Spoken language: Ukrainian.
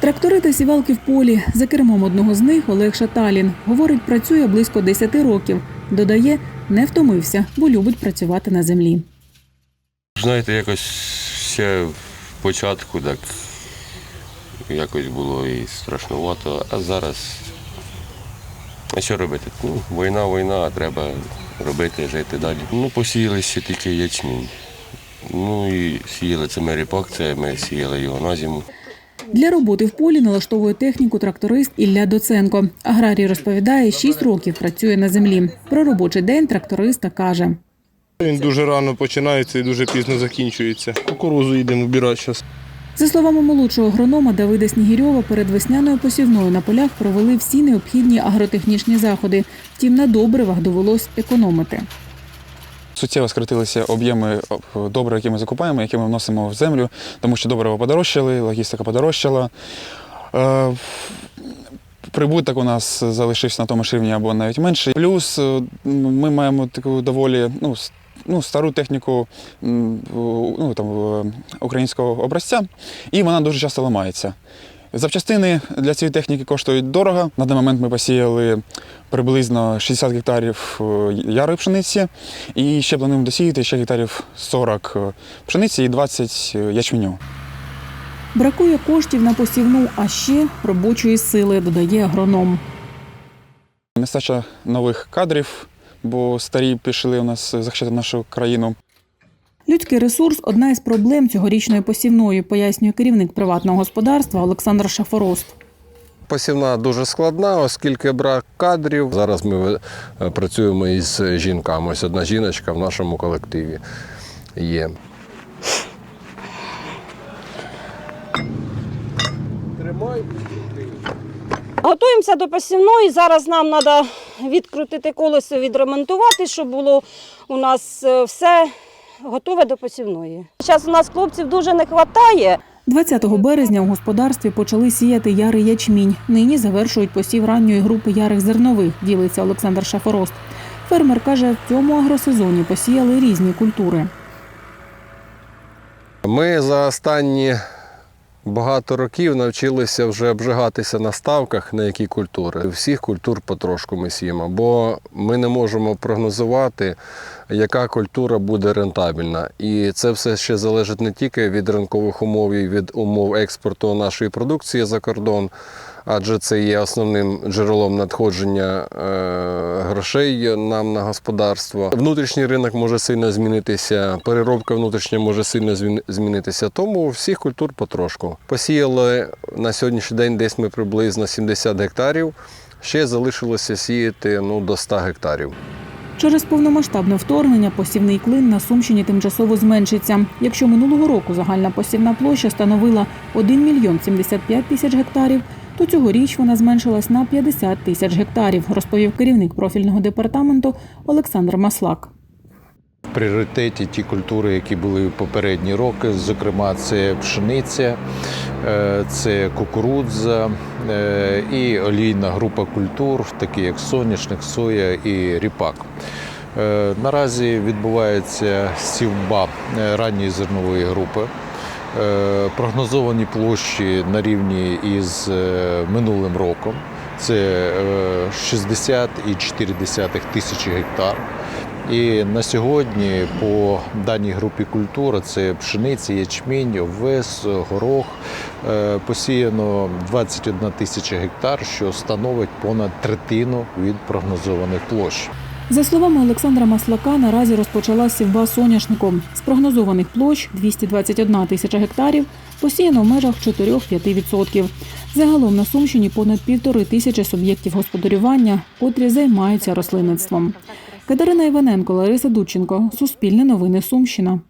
Трактори та сівалки в полі. За кермом одного з них Олег Шаталін. Говорить, працює близько 10 років. Додає, не втомився, бо любить працювати на землі. Знаєте, якось ще в початку так якось було і страшнувато, а зараз. А що робити? Ну, війна, війна, а треба робити, жити далі. Ну, посіяли ще тільки ячмінь. Ну і сіяли це ми ріпак, це ми сіяли його на зиму. Для роботи в полі налаштовує техніку тракторист Ілля Доценко. Аграрій розповідає, 6 років працює на землі. Про робочий день тракториста каже. Він дуже рано починається і дуже пізно закінчується. Кукурузу їдемо вбирати зараз. За словами молодшого агронома Давида Снігірьова, перед весняною посівною на полях провели всі необхідні агротехнічні заходи. Втім, на добривах довелось економити. Суттєво скоротилися об'єми о, добрив, які ми закупаємо, які ми вносимо в землю, тому що добрива подорожчали, логістика подорожчала. Е, Прибуток у нас залишився на тому ж рівні або навіть менший. Плюс е, ми маємо таку доволі ну, ну, стару техніку ну, там, е, українського образця, і вона дуже часто ламається. Запчастини для цієї техніки коштують дорого. На даний момент ми посіяли приблизно 60 гектарів е, ярої пшениці, і ще плануємо досіяти ще гектарів 40 пшениці і 20 ячменю. Бракує коштів на посівну, а ще робочої сили, додає агроном. Нестача нових кадрів, бо старі пішли у нас захищати нашу країну. Людський ресурс одна із проблем цьогорічної посівної, пояснює керівник приватного господарства Олександр Шафорост. Посівна дуже складна, оскільки брак кадрів. Зараз ми е, працюємо із жінками. Ось одна жіночка в нашому колективі є. Готуємося до посівної. Зараз нам треба відкрутити колесо, відремонтувати, щоб було у нас е, все готове до посівної. Зараз у нас хлопців дуже не вистачає. 20 березня у господарстві почали сіяти ярий ячмінь. Нині завершують посів ранньої групи ярих зернових, ділиться Олександр Шафорост. Фермер каже, в цьому агросезоні посіяли різні культури. Ми за останні багато років навчилися вже обжигатися на ставках, на які культури. Всіх культур потрошку ми сіємо, бо ми не можемо прогнозувати, яка культура буде рентабельна. І це все ще залежить не тільки від ринкових умов і від умов експорту нашої продукції за кордон, адже це є основним джерелом надходження е, грошей нам на господарство. Внутрішній ринок може сильно змінитися, переробка внутрішня може сильно змінитися. Тому всіх культур потрошку. Посіяли на сьогоднішній день десь ми приблизно 70 гектарів. Ще залишилося сіяти ну, до 100 гектарів. Через повномасштабне вторгнення посівний клин на Сумщині тимчасово зменшиться. Якщо минулого року загальна посівна площа становила 1 мільйон 75 тисяч гектарів, то цьогоріч вона зменшилась на 50 тисяч гектарів, розповів керівник профільного департаменту Олександр Маслак. В пріоритеті ті культури, які були в попередні роки. Зокрема, це пшениця, е, це кукурудза е, і олійна група культур, такі як соняшник, соя і ріпак. Е, Наразі відбувається сівба ранньої зернової групи. Е, Прогнозовані площі на рівні із е, минулим роком. Це е, 60,4 тисячі гектар. І на сьогодні по даній групі культур це пшениця, ячмінь, овес, горох. е, Посіяно 21 тисяча гектар, що становить понад третину від прогнозованих площ. За словами Олександра Маслака, наразі розпочалась сівба соняшнику. З прогнозованих площ 221 тисяча гектарів посіяно в межах 4-5%. Загалом на Сумщині понад півтори тисячі суб'єктів господарювання, котрі займаються рослинництвом. Катерина Іваненко, Лариса Дудченко, Суспільне новини Сумщина.